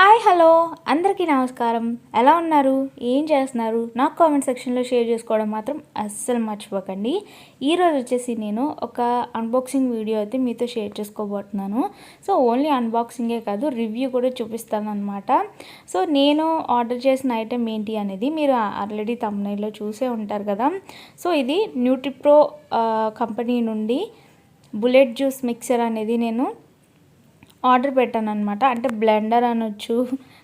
Hi hello. అందరికీ నమస్కారం. ఎలా ఉన్నారు? ఏం చేస్తున్నారు? నాకు కామెంట్ సెక్షన్లో షేర్ చేసుకోవడం మాత్రం అస్సలు మర్చిపోకండి. ఈరోజు వచ్చేసి నేను ఒక అన్బాక్సింగ్ వీడియో అయితే మీతో షేర్ చేసుకోబోతున్నాను. సో ఓన్లీ అన్బాక్సింగే కాదు రివ్యూ కూడా చూపిస్తాను అనమాట సో నేను ఆర్డర్ చేసిన ఐటెం ఏంటి అనేది మీరు ఆల్రెడీ తమ్నైల్లో చూసే ఉంటారు కదా. సో ఇది న్యూట్రిప్రో కంపెనీ నుండి బుల్లెట్ జ్యూస్ మిక్సర్ అనేది నేను ఆర్డర్ పెట్టాను అనమాట అంటే బ్లెండర్ అనొచ్చు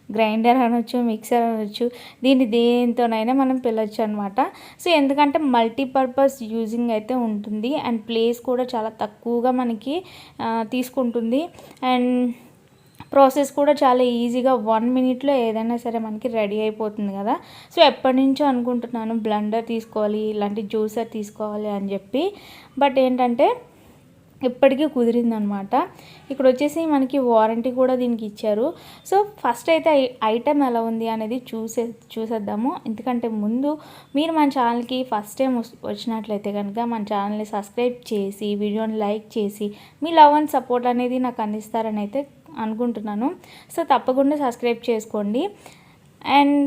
గ్రైండర్ అనొచ్చు మిక్సర్ అనొచ్చు దీన్ని దేంతోనైనా మనం పిలవచ్చు అనమాట సో ఎందుకంటే మల్టీపర్పస్ యూజింగ్ అయితే ఉంటుంది. అండ్ ప్లేస్ కూడా చాలా తక్కువగా మనకి తీసుకుంటుంది. అండ్ ప్రాసెస్ కూడా చాలా ఈజీగా వన్ మినిట్లో ఏదైనా సరే మనకి రెడీ అయిపోతుంది కదా. సో ఎప్పటి నుంచో అనుకుంటున్నాను బ్లెండర్ తీసుకోవాలి ఇలాంటి జ్యూసర్ తీసుకోవాలి అని చెప్పి. బట్ ఏంటంటే ఇప్పటికీ కుదిరిందనమాట. ఇక్కడ వచ్చేసి మనకి వారంటీ కూడా దీనికి ఇచ్చారు. సో ఫస్ట్ అయితే ఐటెం ఎలా ఉంది అనేది చూసే చూసేద్దాము. ఎందుకంటే ముందు మీరు మన ఛానల్కి ఫస్ట్ టైం వచ్చినట్లయితే కనుక మన ఛానల్ని సబ్స్క్రైబ్ చేసి వీడియోని లైక్ చేసి మీ లవ్ అండ్ సపోర్ట్ అనేది నాకు అందిస్తారని అయితే అనుకుంటున్నాను. సో తప్పకుండా సబ్స్క్రైబ్ చేసుకోండి. అండ్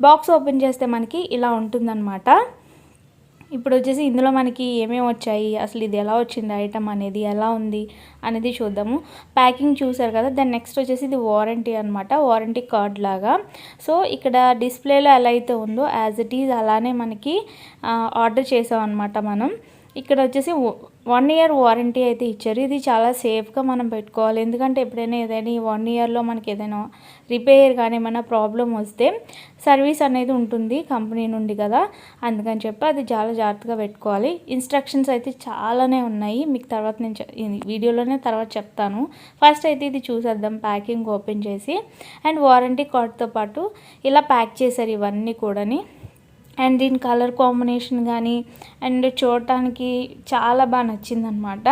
బాక్స్ ఓపెన్ చేస్తే మనకి ఇలా ఉంటుందన్నమాట ఇప్పుడు వచ్చేసి ఇందులో మనకి ఏమేమి వచ్చాయి? అసలు ఇది ఎలా వచ్చింది? ఐటమ్ అనేది ఎలా ఉంది? అనేది చూద్దాము. ప్యాకింగ్ చూసారు కదా? దాని నెక్స్ట్ వచ్చేసి ఇది వారంటీ అనమాట వారంటీ కార్డ్ లాగా. సో ఇక్కడ డిస్ప్లేలో ఎలా అయితే ఉందో యాజ్ ఇట్ ఈజ్ అలానే మనకి ఆర్డర్ చేసాం అనమాట మనం. ఇక్కడ వచ్చేసి వన్ ఇయర్ వారంటీ అయితే ఇచ్చారు. ఇది చాలా సేఫ్గా మనం పెట్టుకోవాలి. ఎందుకంటే ఎప్పుడైనా ఏదైనా వన్ ఇయర్లో మనకి ఏదైనా రిపేర్ కానీ ఏమైనా ప్రాబ్లం వస్తే సర్వీస్ అనేది ఉంటుంది కంపెనీ నుండి కదా. అందుకని చెప్పి అది చాలా జాగ్రత్తగా పెట్టుకోవాలి. ఇన్స్ట్రక్షన్స్ అయితే చాలానే ఉన్నాయి. మీకు తర్వాత నేను వీడియోలోనే తర్వాత చెప్తాను. ఫస్ట్ అయితే ఇది చూసేద్దాం ప్యాకింగ్ ఓపెన్ చేసి. అండ్ వారంటీ కార్డ్తో పాటు ఇలా ప్యాక్ చేశారు ఇవన్నీ కూడాని. అండ్ దీని కలర్ కాంబినేషన్ కానీ అండ్ చూడటానికి చాలా బాగా నచ్చిందనమాట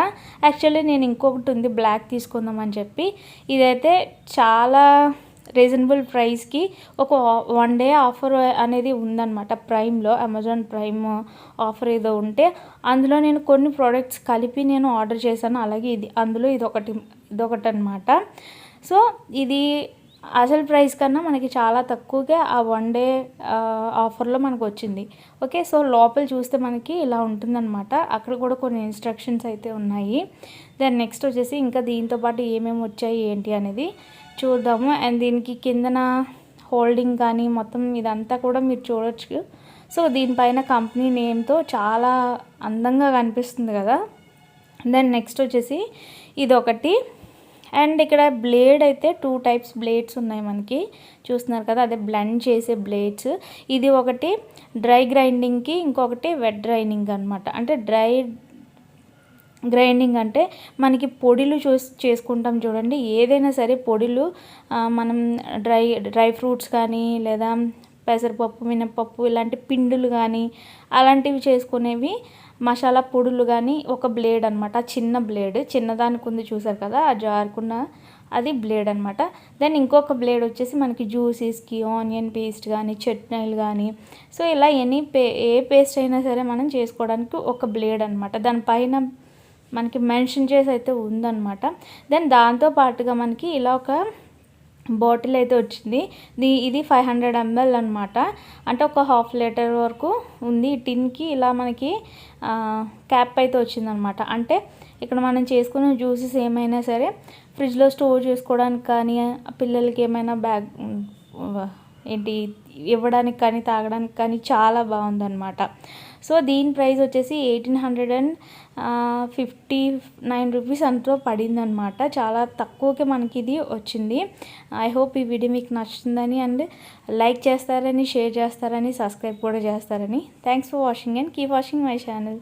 యాక్చువల్లీ నేను ఇంకొకటి ఉంది బ్లాక్ తీసుకుందామని చెప్పి. ఇదైతే చాలా రీజనబుల్ ప్రైస్కి ఒక వన్ డే ఆఫర్ అనేది ఉందన్నమాట. ప్రైమ్లో అమెజాన్ ప్రైమ్ ఆఫర్ ఏదో ఉంటే. అందులో నేను కొన్ని ప్రోడక్ట్స్ కలిపి నేను ఆర్డర్ చేశాను. అలాగే ఇది అందులో ఇది ఒకటి ఇదొకటి అనమాట సో ఇది అసలు ప్రైస్ కన్నా మనకి చాలా తక్కువగా ఆ వన్ డే ఆఫర్లో మనకు వచ్చింది ఓకే సో లోపల చూస్తే మనకి ఇలా ఉంటుందన్నమాట. అక్కడ కూడా కొన్ని ఇన్స్ట్రక్షన్స్ అయితే ఉన్నాయి. దెన్ నెక్స్ట్ వచ్చేసి ఇంకా దీంతో పాటు ఏమేమి వచ్చాయి ఏంటి అనేది చూద్దాము. అండ్ దీనికి కిందన హోల్డింగ్ కానీ మొత్తం ఇదంతా కూడా మీరు చూడొచ్చు. సో దీనిపైన కంపెనీ నేమ్తో చాలా అందంగా కనిపిస్తుంది కదా. దెన్ నెక్స్ట్ వచ్చేసి ఇది ఒకటి అండ్ ఇక్కడ బ్లేడ్ అయితే టూ టైప్స్ బ్లేడ్స్ ఉన్నాయి మనకి. చూస్తున్నారు కదా అదే బ్లెండ్ చేసే బ్లేడ్స్. ఇది ఒకటి డ్రై గ్రైండింగ్కి ఇంకొకటి వెట్ గ్రైండింగ్ అనమాట అంటే డ్రై గ్రైండింగ్ అంటే మనకి పొడిలు చూసి చేసుకుంటాం చూడండి. ఏదైనా సరే పొడిలు మనం డ్రై డ్రై ఫ్రూట్స్ కానీ లేదా పెసరపప్పు మినపప్పు ఇలాంటి పిండులు కానీ అలాంటివి చేసుకునేవి మసాలా పొడులు కానీ ఒక బ్లేడ్ అనమాట చిన్న బ్లేడ్ చిన్నదానికి ఉంది చూసారు కదా ఆ జారుకున్న అది బ్లేడ్ అనమాట దెన్ ఇంకొక బ్లేడ్ వచ్చేసి మనకి జ్యూసెస్కి ఆనియన్ పేస్ట్ కానీ చట్నీలు కానీ సో ఇలా ఎనీ పే ఏ పేస్ట్ అయినా సరే మనం చేసుకోవడానికి ఒక బ్లేడ్ అనమాట దానిపైన మనకి మెన్షన్ చేసి అయితే ఉందన్నమాట. దెన్ దాంతో పాటుగా మనకి ఇలా ఒక బాటిల్ అయితే వచ్చింది. దీ ఇది ఫైవ్ హండ్రెడ్ ఎంఎల్ అనమాట అంటే ఒక హాఫ్ లీటర్ వరకు ఉంది. టిన్కి ఇలా మనకి క్యాప్ అయితే వచ్చిందనమాట అంటే ఇక్కడ మనం చేసుకున్న జ్యూసెస్ ఏమైనా సరే ఫ్రిడ్జ్లో స్టోర్ చేసుకోవడానికి కానీ పిల్లలకి ఏమైనా బ్యాగ్ ఏంటి ఇవ్వడానికి కానీ తాగడానికి కానీ చాలా బాగుందన్నమాట. సో దీని ప్రైస్ వచ్చేసి eighteen hundred and fifty nine rupees అంతలో పడిందనమాట చాలా తక్కువకే మనకి ఇది వచ్చింది. ఐ హోప్ ఈ వీడియో మీకు నచ్చుతుందని అండ్ లైక్ చేస్తారని షేర్ చేస్తారని సబ్స్క్రైబ్ కూడా చేస్తారని. Thanks for watching and keep watching my channel